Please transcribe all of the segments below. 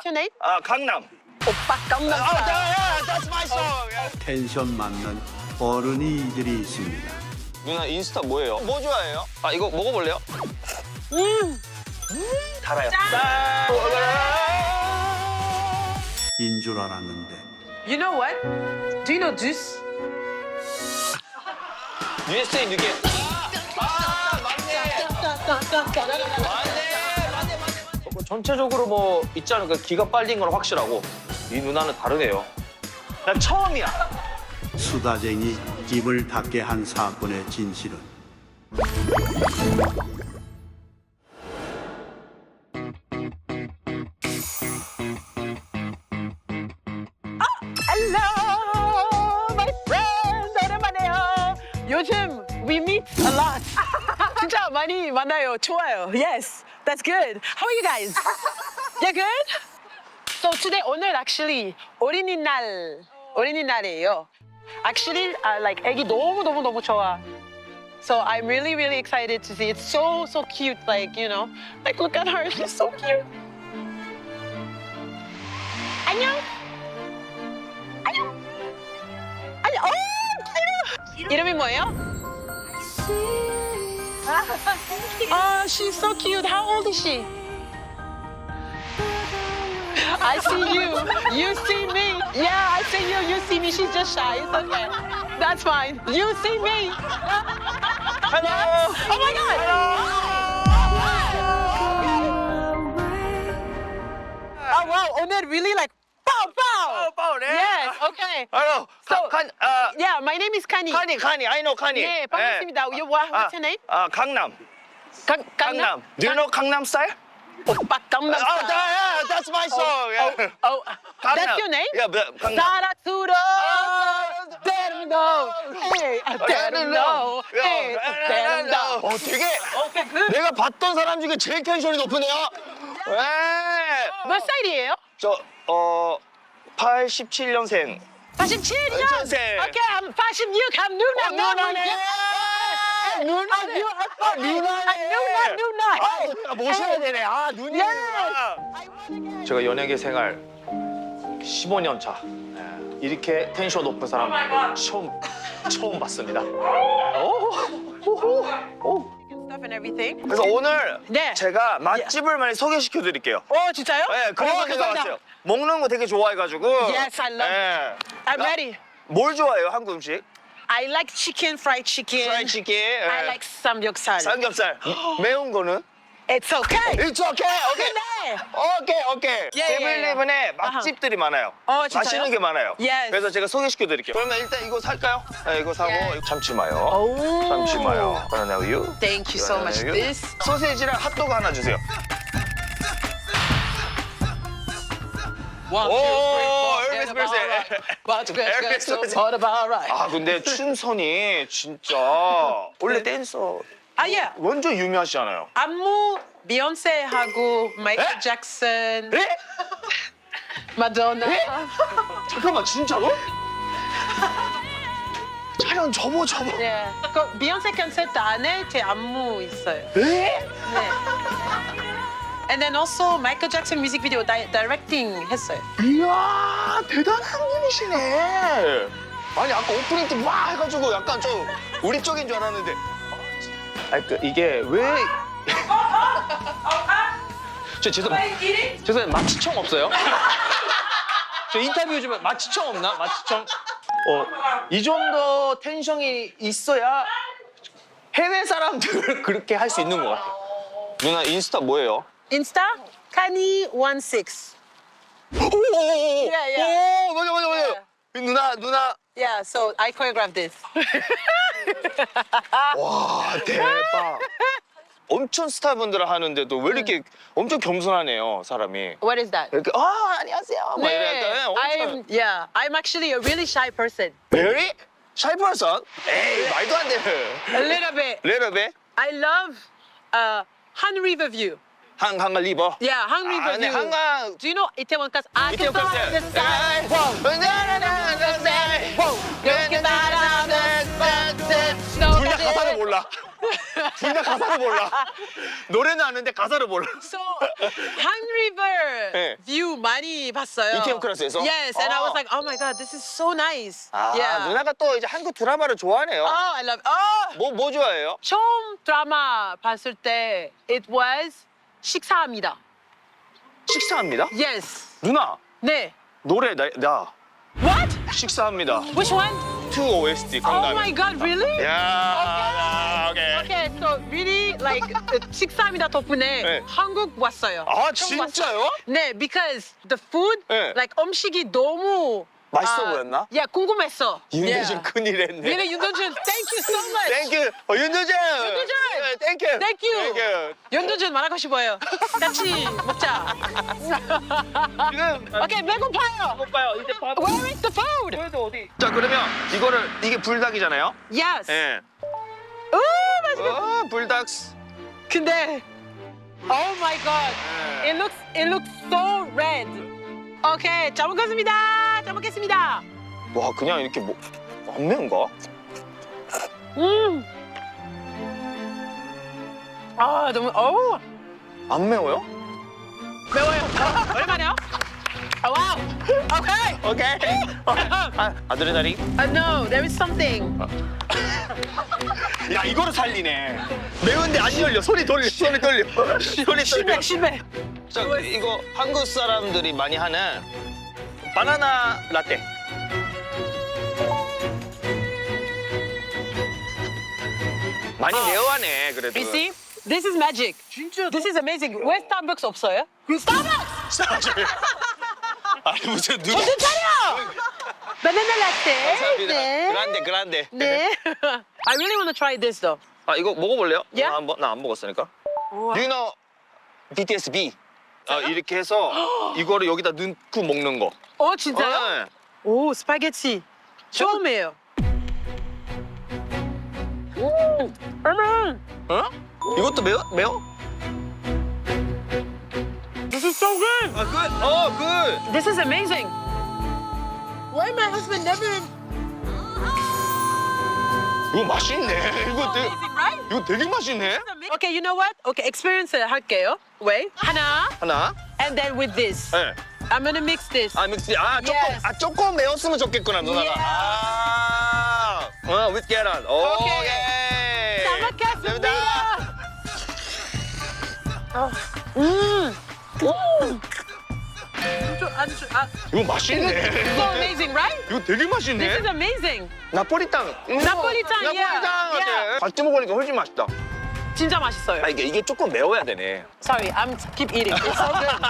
What's your name? 아 강남. 오빠 깜짝 아, yeah, that's my song. Yeah. 텐션 맞는 어른이들이 있습니다. 누나 인스타 뭐예요? 뭐 좋아해요? 아 이거 먹어볼래요? 음. 달아요. 인 줄 알았는데 You know what? Do you know juice? USA 느낌. 아, 아 맞네. 맞네. 뭐 전체적으로 뭐 있지 않을까 기가 빨린 건 확실하고 이 누나는 다르네요. 난 처음이야. 수다쟁이 입을 닫게 한 사건의 진실은 Hello, my friend. 오랜만에요. 요즘 we meet a lot. 진짜 많이 만나요. 좋아요. Yes, that's good. How are you guys? You good? So today 오늘 actually 어린이날 어린이날이에요. Actually, I like 애기 너무 너무 너무 좋아. So I'm really really excited to see. It's so so cute. Like you know, like look at her. She's so cute. 안녕. 안녕. 아니, 어, cute. 이름이 뭐예요? Oh, she's so cute. How old is she? I see you. You see me. Yeah, I see you. You see me. She's just shy. It's okay. That's fine. You see me. Hello. Yes. Oh my God. Hello. Oh wow, Oner really like pow. 네. Yes. Okay. Hello. So- 칸, 아, Yeah, my name is Kani. 카니, 카니, I know 카니. 네, 반갑습니다. You, what, what's your name? 아, 강남. 강, 강남. Do you know 강남 style? 오빠 강남. 아, that, yeah, that's my song. Yeah. Oh, that's your name? Yeah, but 강남. 사랑스러. They don't know. Hey, they don't know. Hey, they don't know. 어, 되게 Okay, good. 내가 봤던 사람 중에 제일 텐션이 높으네요. 네. 몇 살이에요? 저, 어, 87년생. 87년. 천생. Okay, I'm 86. I'm 누나. 어, 누나네. 누나네. 아, 누나네. 누나, 누나. 아, 누나 모셔야 되네. 아, 누님. 제가 연예계 생활 15년 차. 네, 이렇게 텐션 높은 사람 처음 처음 봤습니다. 오, 오, 오. Stuff and everything. 그래서 오늘 네. 제가 맛집을 많이 소개시켜 드릴게요. 어, 진짜요? 네, 그래서 어, 제가 감사합니다. 왔어요. 먹는 거 되게 좋아해가지고. Yes, I love 네. I'm ready. 뭘 좋아해요, 한국 음식? I like chicken, fried chicken. 프라이 치킨. 네. I like 삼겹살. 삼겹살. 매운 거는? It's okay. It's okay, okay. 네. 오케이, 오케이. 예, 예, 세븐일레븐에 맛집들이 많아요. 어, 진짜요? 맛있는 게 많아요. Yes. 그래서 제가 소개시켜 드릴게요. 그러면 일단 이거 살까요? 네, 이거 사고 Yes. 참치 마요. 오. 참치 마요. 바나나 우유. Thank you so 바나나 much. 우유. This. 소세지랑 핫도그 하나 주세요. One, 오, three. Elvis Get Presley. about right. About to get Elvis so Presley. hard about right. 아 근데 춤선이 진짜 원래 댄서 아, yeah. 완전 유명하시잖아요. 안무 비욘세하고 마이클 에? 잭슨, 에? 마도나. 잠깐만 진짜로? 촬영 접어 접어. 네. 그 비욘세 콘서트 안에 제 안무 있어요. 에? 네. And then also 마이클 잭슨 뮤직비디오 다, 다이렉팅 했어요. 이야 대단한 분이시네. 아니 아까 오프닝 때 와 해가지고 약간 좀 우리 쪽인 줄 알았는데. 아니 그 이게 왜? 저 죄송 죄송해요 마취총 없어요? 저 인터뷰 요즘에 마취총 없나? 마취총? 어이 정도 텐션이 있어야 해외 사람들을 그렇게 할 수 있는 것 같아. 누나 인스타 뭐예요? 인스타 카니16. 오오오오. 야, 야. 오 맞아 맞아 맞아. 누나 누나 Yeah, so I choreographed this. 와 대박. 엄청 스타분들 하는데도 왜 이렇게 엄청 겸손하네요 사람이. What is that? 이렇게 아 안녕하세요. 막 약간 I'm 엄청. yeah, I'm actually a really shy person. Very shy person? 에이 말도 안 돼. A little bit. 레벨 배? I love uh, Han River View. 한 한강 리버. Yeah, Han 아, River 근데 View. 한강 Do you know Itaewon Class? I 이태원 can 콘서트. find the side. 둘다 가사를 몰라. 둘 다 가사를 몰라. 노래는 아는데 가사를 몰라. So Han River 네. view 많이 봤어요. ETM 클래스에서? Yes, and I was 아. like, oh my god, this is so nice. 아, yeah. 누나가 또 이제 한국 드라마를 좋아하네요. Oh, I love. Oh, 뭐, 뭐 좋아해요? 처음 드라마 봤을 때 it was 식사합니다. 식사합니다. Yes. 누나, 네. 노래 나, 나 What? 식사합니다. Which one? 2 OST Oh my god, really? 야, 오케이. Okay, so really like 식사합니다 덕분에 네. 한국 왔어요. 아, 처음 왔어요. 진짜요? 네, because the food, 네. like 음식이 너무 맛있어 아, 보였나? Yeah, 궁금했어. 윤도준 Yeah. 큰일 했네. really, 윤도준, thank you so much. 땡큐. 어, 윤도준. 윤도준! 네, 땡큐. Thank you. 땡큐. 윤도준 말하고 싶어요. 같이 먹자. 지금 오케이, 배고파요. 오빠요. 이제 밥. Where is the food? 그래도 어디? 자, 그러면 이거를 이게 불닭이잖아요. Yes. 예. 오, 맛있겠다. 어, 불닭. 근데 Oh my god. 예. It looks it looks so red. 오케이, 잘 먹겠습니다. 잘 먹겠습니다. 와, 그냥 이렇게 뭐 안 매운가? 음. 아, 너무 어우, 안 매워요? 매워요. 어, 얼마나요? 아, 와우. 오케이. 오케이. 아, 아드레날린. Uh, no, there is something. 야, 이거를 살리네. 매운데 안 열려. 손이 돌려. 손이 돌려. 손이 돌려. 실패, 실패. 자, 이거 한국 사람들이 많이 하는 바나나 라떼. 많이 매워하네, 그래도. You see? This is magic. 진짜. This is amazing. 왜 스타벅스 없어요? 스타벅스! 아니, 무슨 누가. 정신 차려! 바나나 라떼. 감사합니다. 네. 그란데, 그란데. 네. I really want to try this though. 아, 이거 먹어볼래요? Yeah? 나 안, 나안 먹었으니까. 우와. Do you know BTS B? 아, 이렇게 해서 이거를 여기다 넣고 먹는 거. 어, 진짜요? 네. 오, 스파게티. 처음이에요. 음, 음. 어? 이것도 매워? 매워? This is so good. 아, good. 어, good. This is amazing. Why my husband never? 이거 맛있네. 이거 되게? 이거 되게 맛있네. Okay, you know what? Okay, experience 할게요. Wait, 하나, 하나. and then with this. 네. I'm gonna mix this. 아, 믹스. 아, 조금, Yes. 아, 조금 매웠으면 좋겠구나, 누나가. Yeah. 아, 어, with 계란. 오, 오케이. 예. 잘 먹겠습니다. 감사합니다. 어, 음, 아주, 좀, 아, 이거 맛있네. so amazing, right? 이거 되게 This 맛있네. is amazing. 나폴리탕. 음, 나폴리탕, 나폴리탕. 같아. 같이 먹으니까 훨씬 맛있다. 진짜 맛있어요. 아, 이게, 이게 조금 매워야 되네. Sorry, I'm keep eating. It's so good.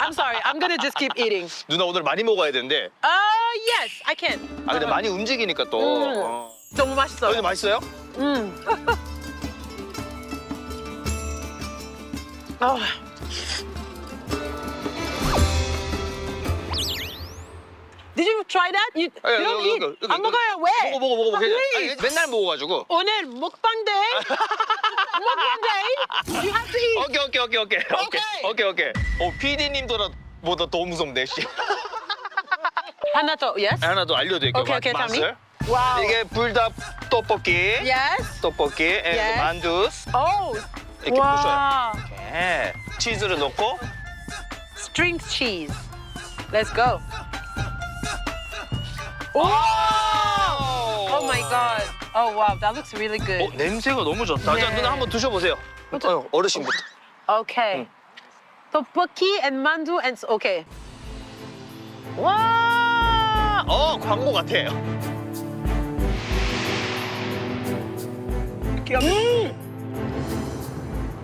I'm sorry. I'm gonna just keep eating. 누나 오늘 많이 먹어야 되는데. Uh, yes, I can. 아, 근데 많이 움직이니까 또. 음. 어. 너무 어, 맛있어요. 근데 맛있어요? 음. 어. Did you try that? You, 아, you don't eat. 안 먹어요. 왜? 먹어, 먹어, 먹어. 먹어. 아니, 맨날 먹어가지고. 오늘 먹방 데이. 먹방 데이. You have to eat. 오케이, 오케이, 오케이, 오케이. 오케이, 오케이, 오케이. 어, PD님보다 보다 더 무섭네, 씨. 하나 더. Yes. 하나 더 알려드릴게요. 오케이, 오케이, 맛-. 맛을. 와우. 이게 불닭 떡볶이. Yes. 떡볶이, 에, Yes. 만두. Oh. 이렇게 와. 예. 치즈를 넣고. String cheese. Let's go. Oh! Oh my god. Oh wow, that looks really 어, good. 냄새가 너무 좋다. 자, 네. 누나 한번 드셔보세요. 어, 어르신부터. Okay. Tteokbokki and mandu and okay. 와! 어, 광고 같아요.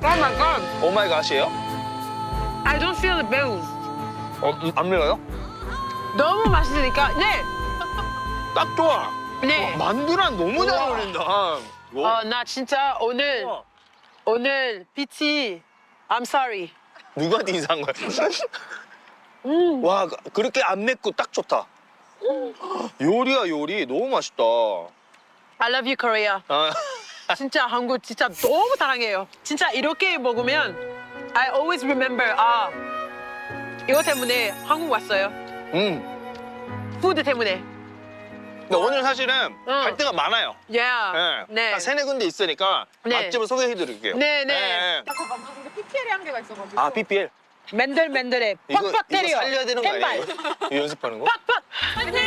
Oh my god. 오 마이 갓이에요? I don't feel the bills. 어, 안 매워요? 너무 맛있으니까. 네. 딱 좋아. 네. 어, 만두랑 너무 잘 우와. 어울린다. 어, 나 진짜 오늘 우와. 오늘 PT I'm sorry. 누가 네 이상한 거야? 음. 와, 그- 그렇게 안 맵고 딱 좋다. 요리야, 요리. 너무 맛있다. I love you Korea. 아, 진짜 한국 진짜 너무 사랑해요. 진짜 이렇게 먹으면 I always remember 아 이거 때문에 한국 왔어요. 음. 푸드 때문에. 근데 오늘 사실은 갈 데가 많아요. Yeah. 네. 네. 한 세네 군데 있으니까 네. 맛집을 소개해 드릴게요. 네, 네. PPL이 한 개가 있어가지고. 아. 이거, 퍽퍽 이거 때려. 살려야 되는 거. 아니에요? 이거 연습하는 거? 퍽퍽. 화이팅!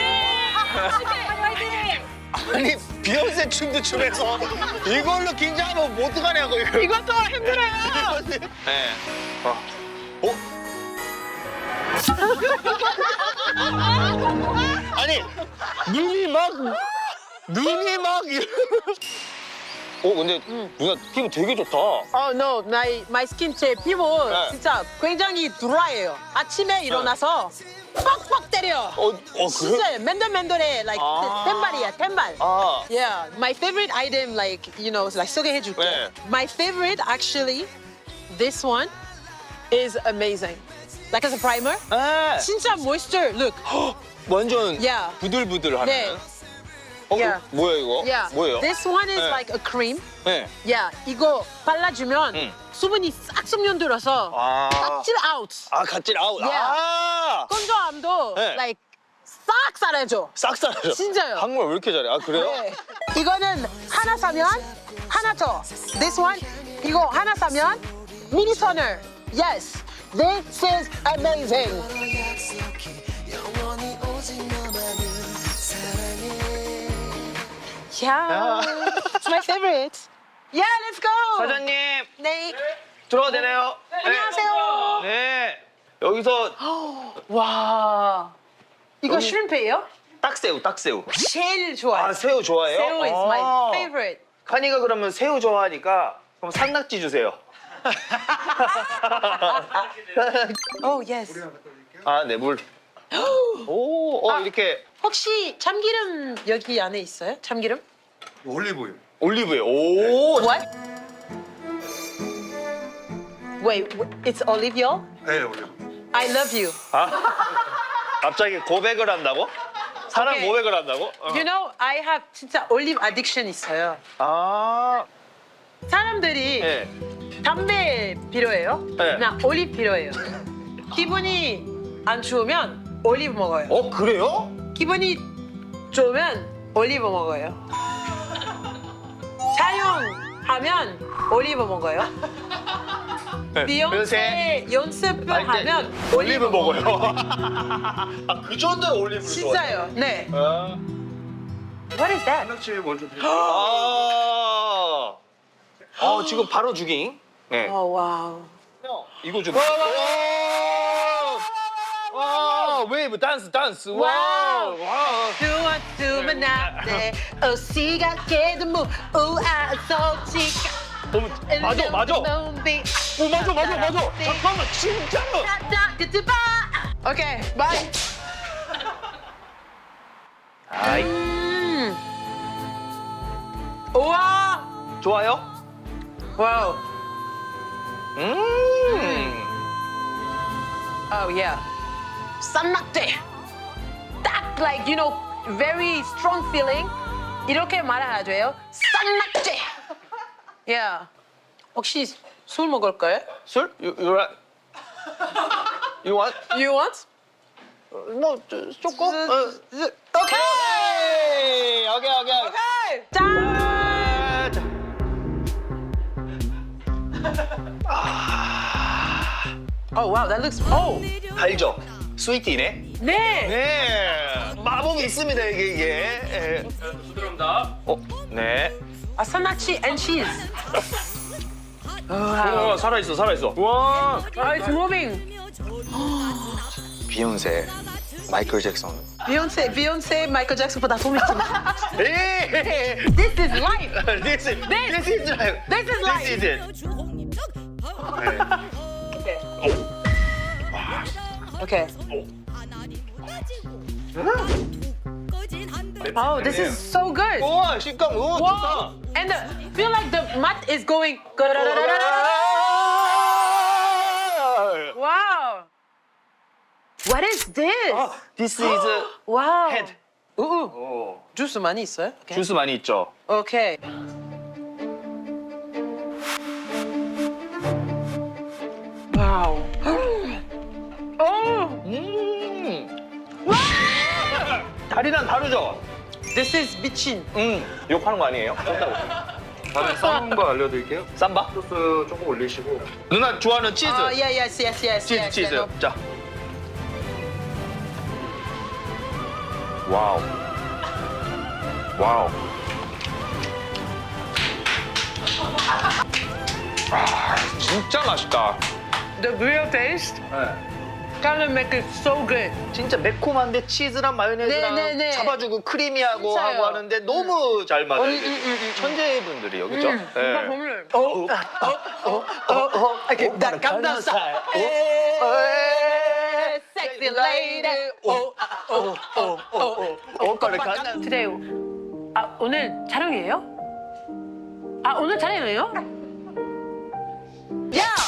화이팅! 아니, 비욘세 춤도 추면서 이걸로 긴장하면 뭐 어떡하냐고, 이거. 이것도 힘들어요. 네. 어. 어? 아니, 눈이 막, 눈이 막, 어, 근데 누나 피부 되게 좋다. Oh no, my my skin 제 피부 네. 진짜 굉장히 드라이해요. 아침에 일어나서 뻑뻑 때려. 어, 어, 그래? 진짜 맨들맨들해. Like 아. 텐발이야, 텐발. 아, Yeah, my favorite item, like you know, like 소개해줄게. 네. My favorite, actually, this one is amazing. Like as a primer, 아, 진짜 moisture. Look, 완전 Yeah. 부들부들하네. 네. 어, Yeah. 뭐야 이거? yeah. 뭐예요? This one is 네. like a cream. 네. Yeah, 이거 발라주면 음. 수분이 싹 숨겨들어서 아, 깍질 out. 아, 갓질 아웃. Yeah. 아, 건조함도 네. like 싹 사라져. 싹 사라져. 진짜요? 한국말 왜 이렇게 잘해? 아, 그래요? 네. 이거는 하나 사면 하나 더. This one 이거 하나 사면 미니 토너. Yes, this is amazing. Yeah, it's my favorite. Yeah, let's go. 사장님, 네. 들어가도 되나요? 안녕하세요. 네. 여기서 와, 이거 여기- 슈림프예요? 딱새우, 딱새우. 제일 좋아요. 아, 새우 좋아해요? 새우 is 아. my favorite. 카니가 그러면 새우 좋아하니까 그럼 산낙지 주세요. Oh yes. 아, 네, 물. 오, 어, 이렇게 혹시 참기름 여기 안에 있어요? 참기름? 올리브유. 올리브유. 오, What? Wait, wait, it's olive oil? 네, 올리브. I love you. 아, 갑자기 고백을 한다고? 사랑 오케이. 고백을 한다고? 어. You know, I have 진짜 olive addiction 있어요. 아, 사람들이 네. 담배 필요해요? 네. 나 올리브 필요해요. 기분이 안 좋으면 올리브 먹어요. 어, 그래요? 기분이 좋으면 올리브 먹어요. 사용하면 올리브 먹어요. 네. 비욘세 연습을 할때 하면 올리브 먹어요. 아, 그 정도로 올리브를 진짜요? 네. 아. What is that? 한낙지 먼저 드릴게요. 아, 어, 지금 바로 주깅. 네. 어 와우. 이거 좀. 와, 와, 웨이브 댄스 댄스. 와, 와우. 와. 두원 두면 나네 오시가게도 무 우아 솔직하 너무 맞아, 맞아. 오, 맞아, 맞아, 맞아. 잠깐만, 진짜로. 오케이, 바이. 아이, 음. 우와. 좋아요? 와우. 음. Oh yeah. 쌈낙지. 딱 like you know very strong feeling. 이렇게 말해야 돼요. 쌈낙지. Yeah. 혹시 술 먹을 거예요? 술? You, you want? You want? You want? 뭐 저, 조금? 어. 오케이. 오케이, 오케이, 오케이. 오케이. 짠. 자. Oh wow, that looks. Oh. 알죠? 스위티네. 네. 네. 마법이 있습니다 이게 이게. 예. 부드럽다. 어, 네. 아 쌈낙지 and cheese. 와, 살아 있어, 살아 있어. 와. Oh, it's moving. 비욘세, 마이클 잭슨. Beyonce, Beyonce, Michael Jackson보다 더 믿지마. 에이. This is life. This is this is life. This is life. This is it. Okay. Oh, this is so good. 우와, 식감 우와 Wow. 좋다. And the, feel like the mat is going. Wow. What is this? 아, this is Wow. head. 우, 오. 주스 많이 있어요? Okay. 주스 많이 있죠. Okay. 다리랑 다르죠? This is 미친. 음, 욕하는 거 아니에요? 떴다고. 다음에 쌈거 알려드릴게요. 쌈바? 소스 조금 올리시고 누나 좋아하는 치즈. Oh yeah, yes, yes, yes, 치즈, yes. 치즈. yes. 자. 와우. 와우. 아, 진짜 맛있다. The real taste 네. Make it so good. 진짜 매콤한데 치즈랑 마요네즈랑 네, 네, 네. 잡아주고 크리미하고 진짜요. 하고 하는데 너무 잘 맞아요. 음, 음, 음, 음. 천재분들이요, 그죠? 음, 네. 이거 보면 어, 어, 어, 어, 어, 이렇게 나 감당살. Sexy lady. 오, 아, 오, 오, 오, 오. 오빠를 간다. Today, 아 오늘 촬영이에요? 아 오늘 촬영이에요? Yeah.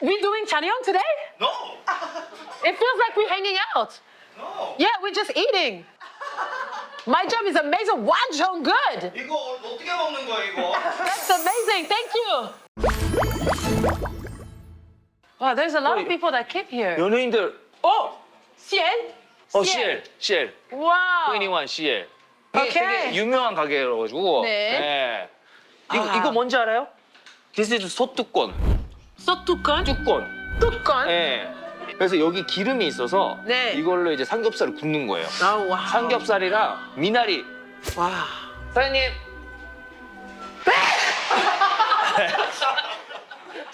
We doing 촬영 today? No. It feels like we're hanging out. No. Yeah, we're just eating. My job is amazing. 완전 good. 이거 어떻게 먹는 거야, 이거? That's amazing. Thank you. Wow, there's a lot of people that came here. 연예인들 Oh, Ciel. 어, CL, CL. Wow. 트웬티원 CL. 이게 오케이. 되게 유명한 가게여가지고. 네. 이거, 아. 이거 뭔지 알아요? This is 소뚜권. 소뚜건. 뚜권. 뚜건. 예. 그래서 여기 기름이 있어서 네. 이걸로 이제 삼겹살을 굽는 거예요. 아, 와. 삼겹살이랑 미나리. 와. 사장님.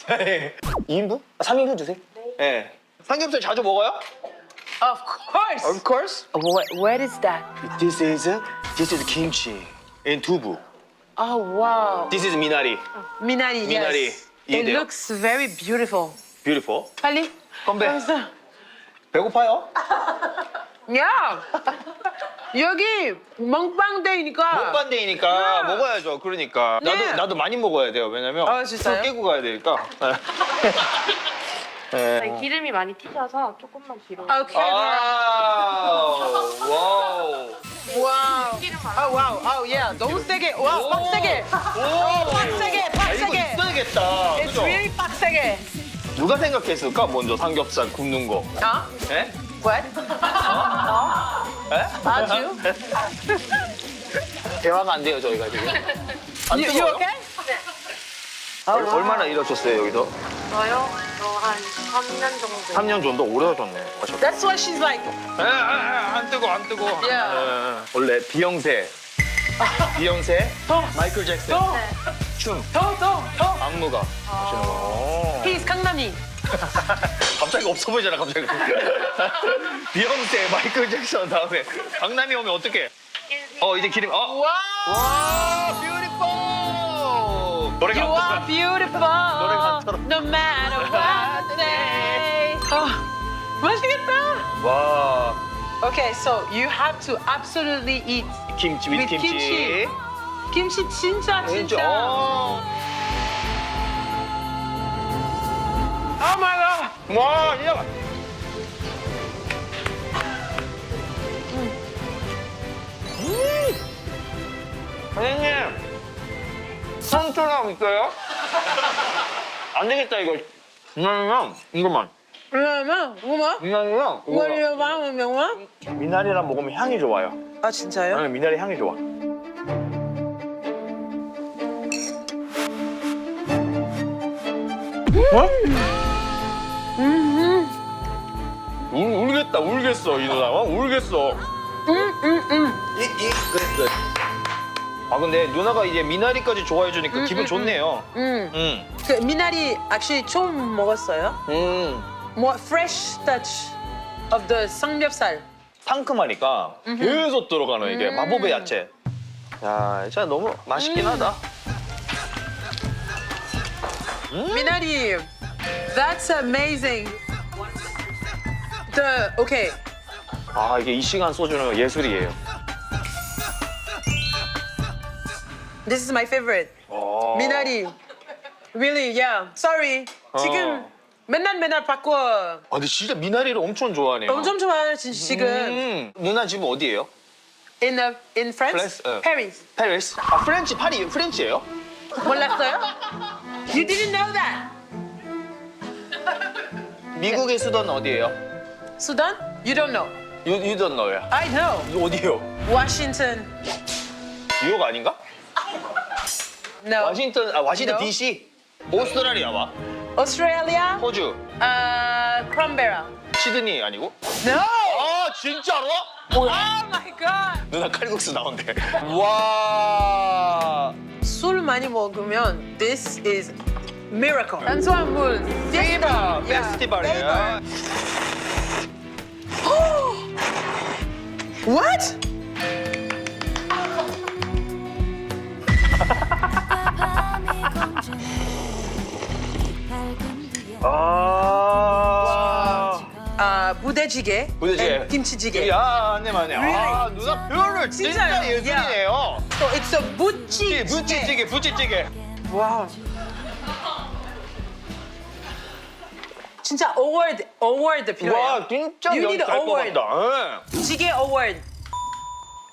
네. 2인분? 아, 3인분 주세요. 네. 삼겹살 자주 먹어요? Of course. Of course. What, what is that? This is this is kimchi in 두부. Oh, wow. This is 미나리. 미나리, 미나리. It 이해돼요? looks very beautiful. Beautiful. 빨리. 건배. 배고파요? 야! 여기 먹방데이니까. 먹반대이니까 네. 먹어야죠. 그러니까 나도 네. 나도 많이 먹어야 돼요. 왜냐면 아, 진짜요? 술 깨고 가야 되니까. 네. 기름이 많이 튀셔서 조금만 뒤로. 오케이. 아, 와우. 와우. 아, 와우. 아우, 예. 너무 세게. 와우, 빡세게. 오. 빡세게, 아, 이거 빡세게. 있어야겠다. It's 그죠? really 빡세게. 누가 생각했을까? 먼저 삼겹살 굽는 거. 어? 예? What? 예? 아주. 대화가 안 돼요, 저희가 지금. 안 You, you 뜨거워요? okay? 얼- 얼마나 일하셨어요, 여기서? 저요? 저한 3년 정도. 3년 정도 오래 하셨네. 하셨- That's what she's like. 에, 에, 에, 안 뜨거, 안 뜨거. 야. 에, 원래 비영세, 비영세, 더, 마이클 잭슨, 더, 춤, 더, 더, 더. 안무가 하시는 거. He's 강남이. 갑자기 없어 보이잖아, 갑자기. 비영세, 마이클 잭슨 다음에 강남이 오면 어떡해? 어, 이제 기름. 어. 와. 와, 뷰티풀. 노래가 You 안 are beautiful. 노래가 안 들어. No matter what they. 어, 맛있겠다. 와, Okay, so you have to absolutely eat 김치, with with 김치. kimchi. 김치 진짜 진짜. 어. My god. 와, 진짜. 맛- 음. 사장님, 산초랑 있어요? 안 되겠다, 이거. 미나리랑 이거만. 그러면 뭐뭐? 미나리랑 이거만. 뭐? 미나리랑 먹으면 향이 좋아요. 아 진짜요? 나는 미나리 향이 좋아. 울, 울겠다, 울겠어, 이 누나. 어? 울겠어. 응응응. 이, 이, 그래, 그래. 아, 근데 누나가 이제 미나리까지 좋아해 주니까 음, 기분 음, 좋네요. 응. 응. 그 미나리 actually 처음 먹었어요. 음. 뭐 fresh touch of the 삼겹살. 상큼하니까 계속 들어가는 이게 음. 마법의 야채. 야, 진짜 너무 맛있긴 하다. 미나리. That's amazing. The okay. 아, 이게 이 시간 소주는 예술이에요. This is my favorite. 어. 미나리. Really, yeah. Sorry. 지금 어. 맨날 맨날 바꿔. 아, 근데 진짜 미나리를 엄청 좋아하네요. 엄청 좋아요 지- 지금. 음. 누나 지금 어디예요? In the, in France? France, 어. Paris. 페리스. 아, 프렌치, 파리, 프렌치예요? 몰랐어요? You didn't know that. 미국의 수도는 어디예요? Sudan? You don't know. You, you don't know 야. I know. 어디요? Washington. 뉴욕 아닌가? No. 워싱턴 아 워싱턴 No. DC. 오스트라리아 와. Australia. 호주. Uh, Canberra. 시드니 아니고? No. 아 진짜로? Oh my god. 누나 칼국수 나온대. 와. 술 많이 먹으면 this is miracle. 탄수화물. 페이바. 페스티벌이야. What? 아. 아 부대찌개. 부대찌개. 김치찌개. 야, 안내 맞네. 아? 누나 표현을 진짜 진짜요? 예술이네요. So it's a 부찌. 부찌찌개, 부찌찌개. 와우. 진짜 award award 필요해요. 와, 진짜 You need 연기할 것 award. 같다. 응. 찌개 award.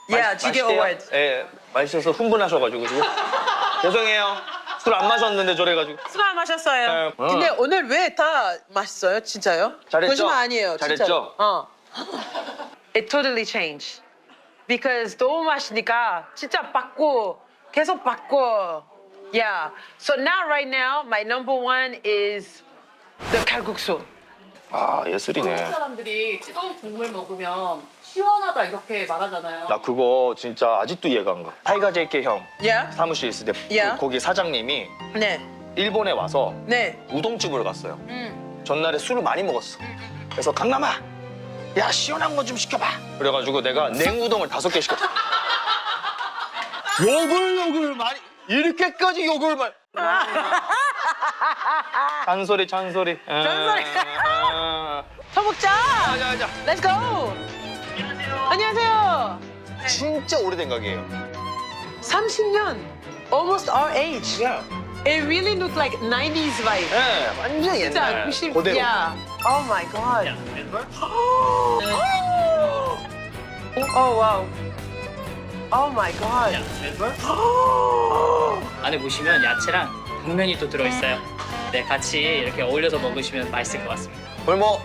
Yeah, 찌개 맛있대요? award. 예, 맛있어서 흥분하셔가지고 지금. 죄송해요. 술 안 마셨는데 저래가지고. 술 안 마셨어요. 네. 근데 어. 오늘 왜 다 맛있어요? 진짜요? 잘했죠? 거짓말 아니에요. 잘했죠? 진짜로. 어. It totally changed. Because 너무 맛있으니까 진짜 바꿔. 계속 바꿔. Yeah. So now right now my number one is the kalguksu. 아, 예술이네. 사람들이 뜨거운 국물 먹으면 시원하다 이렇게 말하잖아요. 나 그거 진짜 아직도 이해가 안 가. 타이가 JK 형 Yeah. 사무실 있을 때 야. 그- 거기 사장님이 네. 일본에 와서 네. 우동집을 갔어요. 음. 전날에 술을 많이 먹었어. 그래서 강남아, 야 시원한 거 좀 시켜봐. 그래가지고 내가 냉우동을 다섯 개 시켰어. 욕을 욕을 많이 이렇게까지 욕을 많이. 잔소리 잔소리. 잔소리. 아, 더 먹자. 자, 자. Let's go. 안녕하세요. 진짜 오래된 가게예요. 30년. Almost our age. It really looked like 90s vibe. 네, 완전 진짜 옛날 90. 그대로. Yeah. Oh my god. oh wow. Oh my god. 안에 보시면 야채랑 당면이 또 들어있어요. 네, 같이 이렇게 어울려서 먹으시면 맛있을 것 같습니다. 그럼 뭐,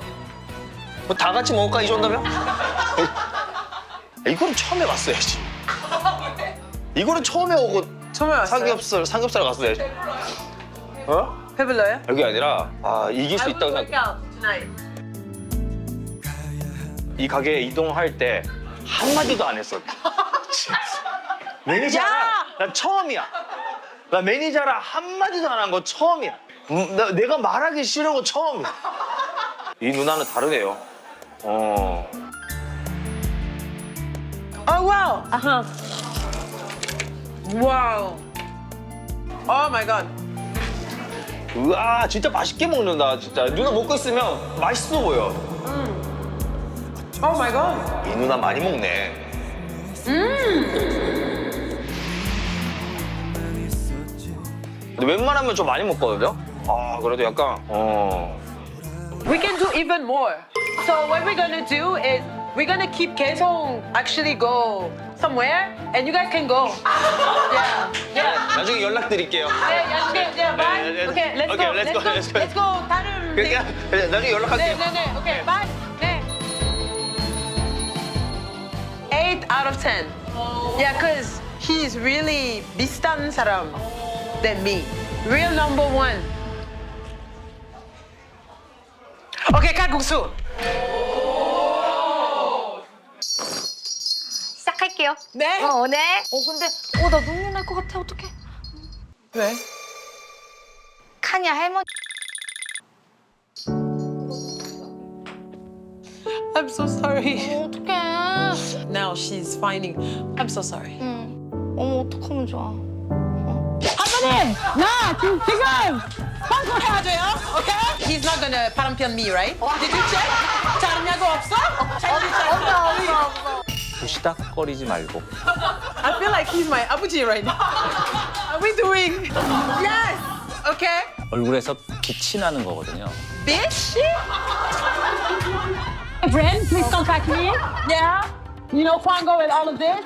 뭐다 같이 먹을까 이 정도면? 이거는 처음에 왔어야지. 이거는 처음에 오고 처음에 왔어요. 삼겹살 삼겹살 갔어야지. 어? 배불러요? 여기 아니라 아 이길 수 있다고 생각. 이 가게 이동할 때 한마디도 안 했어. 매니저랑 야! 난 처음이야. 나 매니저랑 한마디도 안 한 거 처음이야. 음, 나, 내가 말하기 싫은 거 처음이야. 이 누나는 다르네요. 어. Oh wow. Uh-huh. Wow. Oh my god. 우와 진짜 맛있게 먹는다 진짜 누나 먹고 있으면 맛있어 보여 Oh my god. 이 누나 많이 먹네 근데 웬만하면 좀 많이 먹거든요 아 그래도 약간 어 We can do even more. So what we're gonna do is we're gonna keep 계속 actually go somewhere and you guys can go. Yeah. Yeah. 나중에 연락드릴게요 Yeah, yeah, okay, yeah, bye. 네, 네. Okay, let's Okay, go. let's Let's go, go. let's go. Let's go. 다른 데. 그러니까 나중에 네, 연락할게요 네, 네. Okay, bye. 네. 8 out of 10. Yeah, cause he's really 비슷한 사람 than me. Real number one. Okay, 칼국수. 할게요. 네. 어, 네. 어, 근데 어, 나 눈물 날 것 같아. 어떡해. 왜? 카냐 할머니. I'm so sorry. 어떡해. Now she's finding. I'm so sorry. 응. 어머, 어떡하면 좋아. 나 지금 방송해야 돼요. Okay? He's not gonna 바람편 me, right? Did you check? 잘하냐고 없어? 없어, 없어, 없어. 후시닥거리지 말고 I feel like he's my 아버지 right now. Are we doing? Yes. Okay. 얼굴에서 빛이 나는 거거든요. Bitch. friend, please contact me. Yeah. You know Kwango and all of this.